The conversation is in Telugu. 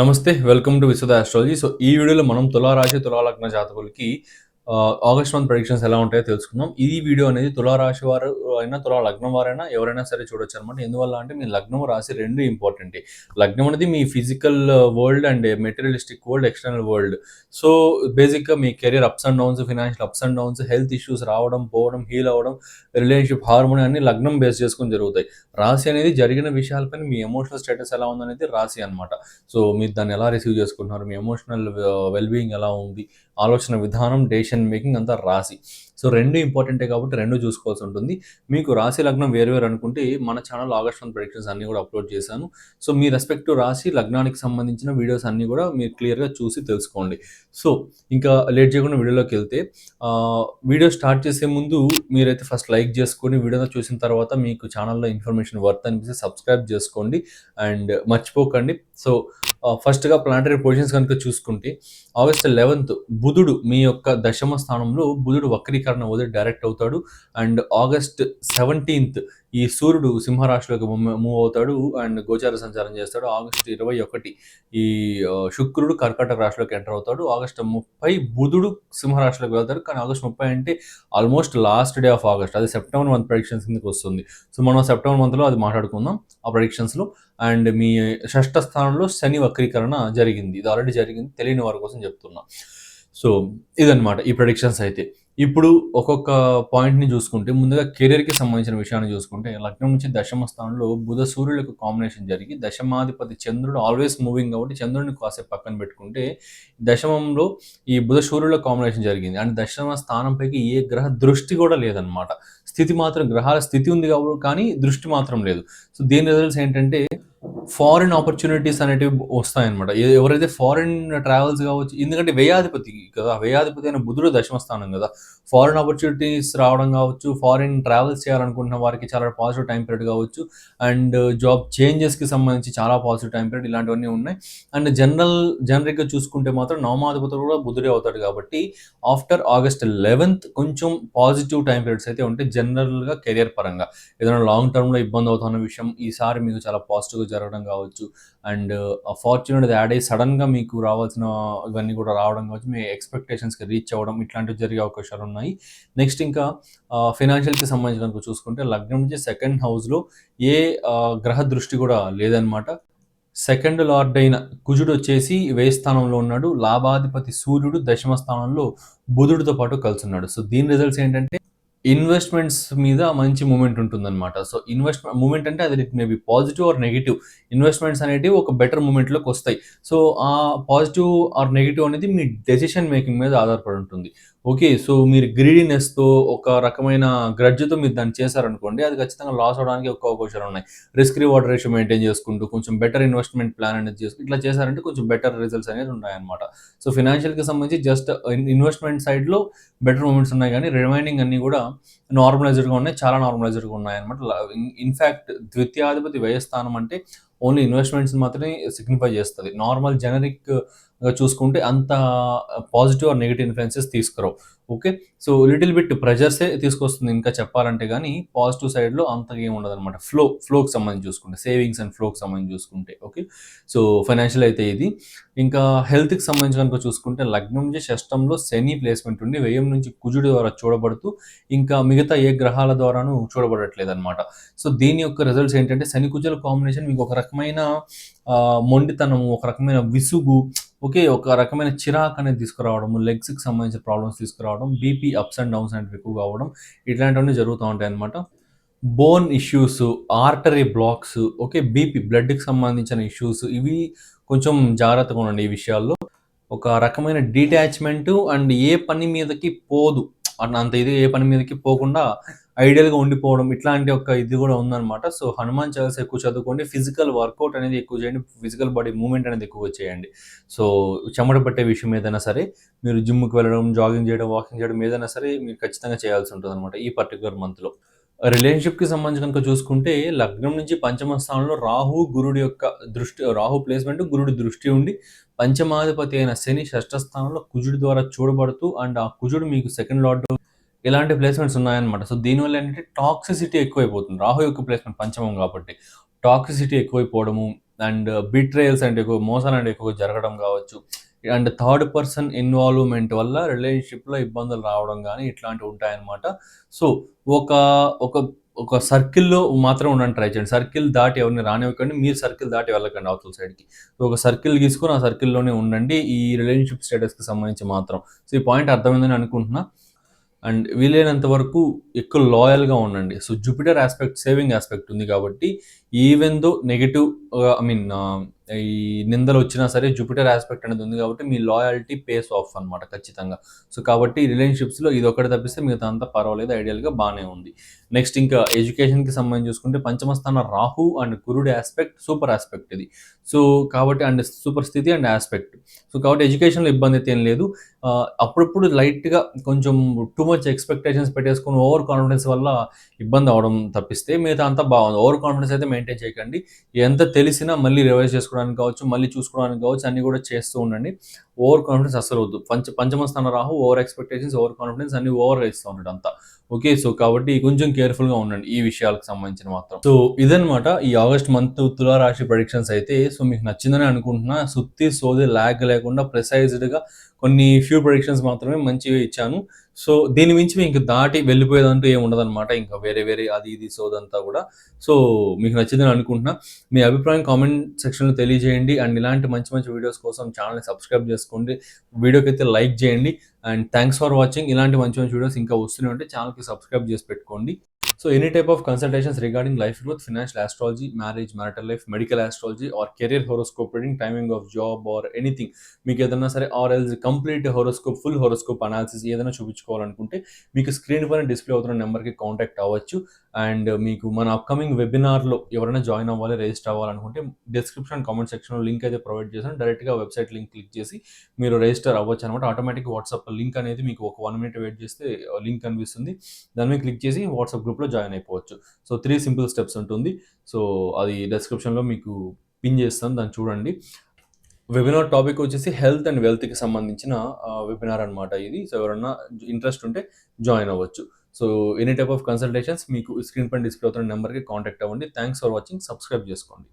నమస్తే welcome to Vishwada astrology so ఈ వీడియోలో మనం తులారాశి తులాలగ్న జాతకులకి ఆగస్ట్ మంత్ ప్రొడిక్షన్స్ ఎలా ఉంటాయో తెలుసుకుందాం. ఈ వీడియో అనేది తులారాశి వారు అయినా తులా లగ్నం వారైనా ఎవరైనా సరే చూడొచ్చు అనమాట ఎందువల్ల అంటే మీ లగ్నం రాశి రెండు ఇంపార్టెంట్ లగ్నం అనేది మీ physical world and materialistic world external world so బేసిక్గా మీ career ups and downs financial ups and downs health issues రావడం పోవడం హీల్ అవ్వడం రిలేషన్షిప్ హార్మోని అన్ని లగ్నం బేస్ చేసుకొని జరుగుతాయి. రాశి అనేది జరిగిన విషయాలపైన మీ ఎమోషనల్ స్టేటస్ ఎలా ఉందనేది రాశి అనమాట సో మీరు దాన్ని ఎలా రిసీవ్ చేసుకుంటున్నారు? మీ ఎమోషనల్ వెల్బీయింగ్ uh, ఎలా ఉంది? ఆలోచన విధానం డెసిషన్ మేకింగ్ అంతా రాశి. సో రెండు ఇంపార్టెంటే కాబట్టి రెండు చూసుకోవాల్సి ఉంటుంది. మీకు రాశి లగ్నం వేరు వేరు అనుకుంటే మన ఛానల్ ఆగస్ట్ వన్ ప్రొడిక్షన్స్ అన్ని కూడా అప్లోడ్ చేశాను. సో మీ రెస్పెక్ట్ రాశి లగ్నానికి సంబంధించిన వీడియోస్ అన్నీ కూడా మీరు క్లియర్గా చూసి తెలుసుకోండి. సో ఇంకా లేట్ చేయకుండా వీడియోలోకి వెళ్తే వీడియో స్టార్ట్ చేసే ముందు మీరైతే ఫస్ట్ లైక్ చేసుకొని వీడియో చూసిన తర్వాత మీకు ఛానల్లో ఇన్ఫర్మేషన్ వర్త్ అనిపిస్తే సబ్స్క్రైబ్ చేసుకోండి. అండ్ మర్చిపోకండి. సో ఫస్ట్గా ప్లానటరీ పొజిషన్స్ కనుక చూసుకుంటే ఆగస్ట్ లెవెన్త్ బుధుడు మీ యొక్క దశమ స్థానంలో బుధుడు వక్రీకరణ వదిలి డైరెక్ట్ అవుతాడు. అండ్ ఆగస్ట్ సెవెంటీన్త్ ఈ సూర్యుడు సింహరాశిలోకి మూవ్ అవుతాడు అండ్ గోచార సంచారం చేస్తాడు. ఆగస్ట్ ఇరవై ఒకటి ఈ శుక్రుడు కర్కాటక రాశిలోకి ఎంటర్ అవుతాడు. ఆగస్ట్ ముప్పై బుధుడు సింహరాశిలోకి వెళ్తాడు. కానీ ఆగస్ట్ ముప్పై అంటే almost last day of August. అది సెప్టెంబర్ మంత్ ప్రొడిక్షన్స్ కిందకి వస్తుంది. సో మనం సెప్టెంబర్ మంత్లో అది మాట్లాడుకుందాం ఆ ప్రొడిక్షన్స్లో అండ్ మీ షష్ఠ స్థానంలో శని వక్రీకరణ జరిగింది. ఇది ఆల్రెడీ జరిగింది. తెలియని వారి కోసం చెప్తున్నా. సో ఇదనమాట ఈ ప్రొడిక్షన్స్ అయితే. ఇప్పుడు ఒక్కొక్క పాయింట్ని చూసుకుంటే ముందుగా కెరీర్కి సంబంధించిన విషయాన్ని చూసుకుంటే లగ్నం నుంచి దశమ స్థానంలో బుధ సూర్యులకు కాంబినేషన్ జరిగి దశమాధిపతి చంద్రుడు ఆల్వేస్ మూవింగ్ కాబట్టి చంద్రుడిని కాసేపు పక్కన పెట్టుకుంటే దశమంలో ఈ బుధ సూర్యుల కాంబినేషన్ జరిగింది. అండ్ దశమ స్థానంపైకి ఏ గ్రహ దృష్టి కూడా లేదనమాట స్థితి మాత్రం గ్రహాల స్థితి ఉంది కాబట్టి కానీ దృష్టి మాత్రం లేదు. సో దీని రిజల్ట్స్ ఏంటంటే ఫారిన్ ఆపర్చునిటీస్ అనేటివి వస్తాయన్నమాట. ఎవరైతే ఫారిన్ ట్రావెల్స్ కావచ్చు ఎందుకంటే వ్యయాధిపతి కదా వ్యయాధిపతి అయిన బుధుడు దశమస్థానం కదా. ఫారిన్ ఆపర్చునిటీస్ రావడం కావచ్చు ఫారిన్ ట్రావెల్స్ చేయాలనుకుంటున్న వారికి చాలా పాజిటివ్ టైం పీరియడ్ కావచ్చు అండ్ జాబ్ చేంజెస్కి సంబంధించి చాలా పాజిటివ్ టైం పీరియడ్ ఇలాంటివన్నీ ఉన్నాయి. అండ్ జనరల్ జనరల్గా చూసుకుంటే మాత్రం నవమాధిపతులు కూడా బుధుడే అవుతాడు కాబట్టి ఆఫ్టర్ ఆగస్ట్ లెవెన్త్ కొంచెం పాజిటివ్ టైం పీరియడ్స్ అయితే ఉంటాయి జనరల్గా కెరియర్ పరంగా. ఏదైనా లాంగ్ టర్మ్లో ఇబ్బంది అవుతున్న విషయం ఈసారి మీకు చాలా పాజిటివ్గా జరగడం కావచ్చు. అండ్ ఫార్చునేట్ యాడ్ అయ్యి సడన్గా మీకు రావాల్సిన ఇవన్నీ కూడా రావడం కావచ్చు. మీ ఎక్స్పెక్టేషన్స్కి రీచ్ అవ్వడం ఇట్లాంటివి జరిగే అవకాశాలు ఉన్నాయి. నెక్స్ట్ ఇంకా ఫైనాన్షియల్కి సంబంధించి చూసుకుంటే లగ్నం నుంచి సెకండ్ హౌస్లో ఏ గ్రహ దృష్టి కూడా లేదనమాట సెకండ్ లార్డ్ అయిన కుజుడు వచ్చేసి వేయి స్థానంలో ఉన్నాడు. లాభాధిపతి సూర్యుడు దశమ స్థానంలో బుధుడితో పాటు కలిసి ఉన్నాడు. సో దీని రిజల్ట్స్ ఏంటంటే ఇన్వెస్ట్మెంట్స్ మీద మంచి మూమెంట్ ఉంటుందన్నమాట. సో ఇన్వెస్ట్ మూమెంట్ అంటే అది maybe positive or negative investments అనేటివి ఒక బెటర్ మూమెంట్లోకి వస్తాయి. సో ఆ పాజిటివ్ ఆర్ నెగిటివ్ అనేది మీ డెసిషన్ మేకింగ్ మీద ఆధారపడి ఉంటుంది. ఓకే సో మీరు గ్రీడీనెస్తో ఒక రకమైన గ్రడ్జ్తో మీరు దాన్ని చేశారనుకోండి అది ఖచ్చితంగా లాస్ అవడానికి ఎక్కువ అవకాశాలు ఉన్నాయి. రిస్క్ రివార్డ్ రేషియో మెయింటైన్ చేసుకుంటూ కొంచెం బెటర్ ఇన్వెస్ట్మెంట్ ప్లాన్ అనేది చేసుకుంటూ ఇట్లా చేశారంటే కొంచెం బెటర్ రిజల్ట్స్ అనేది ఉన్నాయన్నమాట. సో ఫినాన్షియల్కి సంబంధించి జస్ట్ ఇన్వెస్ట్మెంట్ సైడ్లో బెటర్ మూమెంట్స్ ఉన్నాయి కానీ రిమైనింగ్ అన్నీ కూడా నార్మలైజ్డ్గా ఉన్నాయి చాలా నార్మలైజ్డ్గా ఉన్నాయి అనమాట ఇన్ఫ్యాక్ట్ ద్వితీయాధిపతి వ్యయస్థానం అంటే ఓన్లీ ఇన్వెస్ట్మెంట్స్ మాత్రమే సిగ్నిఫై చేస్తుంది. నార్మల్ జనరిక్ చూసుకుంటే అంత పాజిటివ్ ఆర్ నెగిటివ్ ఇన్ఫ్లుయెన్సెస్ తీసుకురావు. ఓకే సో లిటిల్ బిట్ ప్రెజర్సే తీసుకొస్తుంది ఇంకా చెప్పాలంటే కానీ పాజిటివ్ సైడ్లో అంతగా ఏమి ఉండదు అనమాట ఫ్లో ఫ్లోకి సంబంధించి చూసుకుంటే సేవింగ్స్ అండ్ ఫ్లోకి సంబంధించి చూసుకుంటే ఓకే సో ఫైనాన్షియల్ అయితే ఇది. ఇంకా హెల్త్కి సంబంధించి కనుక చూసుకుంటే లగ్నం నుంచి షష్టంలో శని ప్లేస్మెంట్ ఉండి వ్యయం నుంచి కుజుడి ద్వారా చూడబడుతూ ఇంకా మిగతా ఏ గ్రహాల ద్వారాను చూడబడట్లేదు అనమాట సో దీని యొక్క రిజల్ట్స్ ఏంటంటే శని కుజుల కాంబినేషన్ మీకు ఒక రకమైన మొండితనం ఒక రకమైన విసుగు ఓకే ఒక రకమైన చిరాక్ అనేది తీసుకురావడం లెగ్స్కి సంబంధించిన ప్రాబ్లమ్స్ తీసుకురావడం బీపీ అప్స్ అండ్ డౌన్స్ అనేవి ఎక్కువ కావడం ఇట్లాంటివన్నీ జరుగుతూ ఉంటాయి అనమాట bone issues artery blocks okay BP బ్లడ్కి సంబంధించిన ఇష్యూస్ ఇవి కొంచెం జాగ్రత్తగా ఉండండి ఈ విషయాల్లో. ఒక రకమైన డిటాచ్మెంట్ అండ్ ఏ పని మీదకి పోదు. అంత ఇది ఏ పని మీదకి పోకుండా ఐడియల్గా ఉండిపోవడం ఇట్లాంటి ఒక ఇది కూడా ఉందన్నమాట. సో హనుమాన్ చాలీసా ఎక్కువ చదువుకోండి. ఫిజికల్ వర్కౌట్ అనేది ఎక్కువ చేయండి. ఫిజికల్ బాడీ మూమెంట్ అనేది ఎక్కువ చేయండి. సో చెమట పట్టే విషయం ఏదైనా సరే మీరు జిమ్కి వెళ్ళడం జాగింగ్ చేయడం వాకింగ్ చేయడం ఏదైనా సరే మీరు ఖచ్చితంగా చేయాల్సి ఉంటుంది అనమాట ఈ పర్టికులర్ మంత్లో రిలేషన్షిప్కి సంబంధించి కనుక చూసుకుంటే లగ్నం నుంచి పంచమ స్థానంలో రాహు గురుడి యొక్క దృష్టి రాహు ప్లేస్మెంట్ గురుడి దృష్టి ఉండి పంచమాధిపతి అయిన శని షష్ఠ స్థానంలో కుజుడి ద్వారా చూడబడుతూ అండ్ ఆ కుజుడు మీకు సెకండ్ లార్డ్ ఇలాంటి ప్లేస్మెంట్స్ ఉన్నాయన్నమాట సో దీనివల్ల ఏంటంటే టాక్సిసిటీ ఎక్కువైపోతుంది రాహు యొక్క ప్లేస్మెంట్ పంచమం కాబట్టి టాక్సిసిటీ ఎక్కువైపోవడము అండ్ బిట్రేయల్స్ అంటే ఎక్కువ మోసాలు అంటే ఎక్కువ జరగడం కావచ్చు అండ్ థర్డ్ పర్సన్ ఇన్వాల్వ్మెంట్ వల్ల రిలేషన్షిప్లో ఇబ్బందులు రావడం కానీ ఇట్లాంటివి ఉంటాయన్నమాట సో ఒక ఒక ఒక సర్కిల్‌లో మాత్రం ఉండడానికి ట్రై చేయండి. సర్కిల్ దాటి ఎవరిని రానివ్వకండి. మీరు సర్కిల్ దాటి వెళ్ళకండి అవతల సైడ్‌కి. సో, ఒక సర్కిల్ తీసుకుని ఆ సర్కిల్‌లోనే ఉండండి. ఈ రిలేషన్‌షిప్ స్టేటస్‌కి సంబంధించి మాత్రం. సో, ఈ పాయింట్ అర్థమైందని అనుకుంటున్నా. అండ్ వీలైనంత వరకు ఎక్కువ లాయల్‌గా ఉండండి. So, Jupiter aspect saving aspect ఉంది కాబట్టి even though negative I mean ఈ నిందలు వచ్చినా సరే జూపిటర్ యాస్పెక్ట్ అనేది ఉంది కాబట్టి మీ లాయల్టీ పేస్ ఆఫ్ అనమాట ఖచ్చితంగా. సో, కాబట్టి రిలేషన్‌షిప్స్‌లో ఒకటి తప్పిస్తే మిగతా అంతా పర్వాలేదు. ఐడియల్‌గా బాగానే ఉంది. నెక్స్ట్ ఇంకా ఎడ్యుకేషన్‌కి సంబంధించి చూసుకుంటే పంచమ స్థానం రాహు అండ్ గురుడు యాస్పెక్ట్ సూపర్ యాస్పెక్ట్ ఇది. సో, కాబట్టి అండ్ సూపర్ స్థితి అండ్ ఆస్పెక్ట్ సో, కాబట్టి ఎడ్యుకేషన్‌లో ఇబ్బంది అయితే ఏం లేదు. అప్పుడప్పుడు లైట్‌గా కొంచెం టూ మచ్ ఎక్స్‌పెక్టేషన్స్ పెట్టేసుకొని ఓవర్ కాన్ఫిడెన్స్ వల్ల ఇబ్బంది అవడం తప్పిస్తే మిగతా అంతా బాగుంది. ఓవర్ కాన్ఫిడెన్స్ అయితే మెయింటైన్ చేయకండి. ఎంత తెలిసినా మళ్ళీ రివైజ్ చేసుకోవడానికి కావచ్చు, మళ్ళీ చూసుకోవడానికి కావచ్చు అన్నీ కూడా చేస్తూ ఉండండి. ఓవర్ కాన్ఫిడెన్స్ అసలు వద్దు. పంచ పంచమ స్థానం Rahu over expectations, over confidence అన్ని ఓవర్‌గా ఇస్తా ఉంటాడు అంతా. ఓకే. సో, కాబట్టి కొంచెం కేర్‌ఫుల్‌గా ఉండండి ఈ విషయాలకు సంబంధించిన మాత్రం. సో, ఇదనమాట ఈ ఆగస్ట్ మంత్ తులారాశి ప్రొడిక్షన్స్ అయితే సో, మీకు నచ్చిందని అనుకుంటున్నా. సుత్తి, సోది, ల్యాగ్ లేకుండా ప్రిసైజ్డ్‌గా కొన్ని ఫ్యూ ప్రెడిక్షన్స్ మాత్రమే మంచిగా ఇచ్చాను. సో, దీని మించి మీకు దాటి వెళ్ళిపోయేదంటూ ఏమి ఉండదన్నమాట ఇంకా వేరే వేరే అది ఇది సోదంతా కూడా. సో, మీకు నచ్చిందని అనుకుంటున్నా. మీ అభిప్రాయం కామెంట్ సెక్షన్‌లో తెలియజేయండి. అండ్ ఇలాంటి మంచి మంచి వీడియోస్ కోసం ఛానల్ని సబ్స్క్రైబ్ చేసుకోండి. వీడియోకి అయితే లైక్ చేయండి. And thanks for watching. ఇలాంటి మంచి మంచి వీడియోస్ ఇంకా వస్తూనే ఉంటే ఛానల్కి సబ్స్క్రైబ్ చేసి పెట్టుకోండి. So, any type of consultations regarding life growth, financial astrology, marriage, marital life, medical astrology or career horoscope reading, timing of job or anything మీకు ఏదైనా సరే or else complete horoscope, full horoscope analysis ఏదైనా చూపించుకోవాలనుకుంటే మీకు స్క్రీన్ పైన డిస్‌ప్లే అవుతున్న నెంబర్‌కి కాంటాక్ట్ అవ్వచ్చు. అండ్ మీకు మన అప్‌కమింగ్ వెబినార్‌లో ఎవరైనా జాయిన్ అవ్వాలి, రిజిస్టర్ అవ్వాలనుకుంటే డిస్క్రిప్షన్, కామెంట్ సెక్షన్‌లో లింక్ అయితే ప్రొవైడ్ చేశాను. డైరెక్ట్‌గా వెబ్‌సైట్ లింక్ క్లిక్ చేసి మీరు రిజిస్టర్ అవ్వచ్చు అనమాట ఆటోమేటిక్ వాట్సాప్ లింక్ అనేది మీకు ఒక వన్ మినిట్ వెయిట్ చేస్తే లింక్ కనిపిస్తుంది. దాని మీద క్లిక్ చేసి వాట్సాప్ గ్రూప్‌లో జాయిన్ అయిపోవచ్చు. సో, త్రీ సింపుల్ స్టెప్స్ ఉంటుంది. సో, అది డిస్క్రిప్షన్‌లో మీకు పిన్ చేస్తాను. దాన్ని చూడండి. వెబినార్ టాపిక్ వచ్చేసి హెల్త్ అండ్ వెల్త్‌కి సంబంధించిన వెబినార్ అనమాట ఇది. సో, ఎవరన్నా ఇంట్రెస్ట్ ఉంటే జాయిన్ అవ్వచ్చు. So, any type of consultations మీకు స్క్రీన్ పైన డిస్‌ప్లే అవుతున్న నెంబర్‌కి కాంటాక్ట్ అవ్వండి. Thanks for watching. సబ్స్క్రైబ్ చేసుకోండి.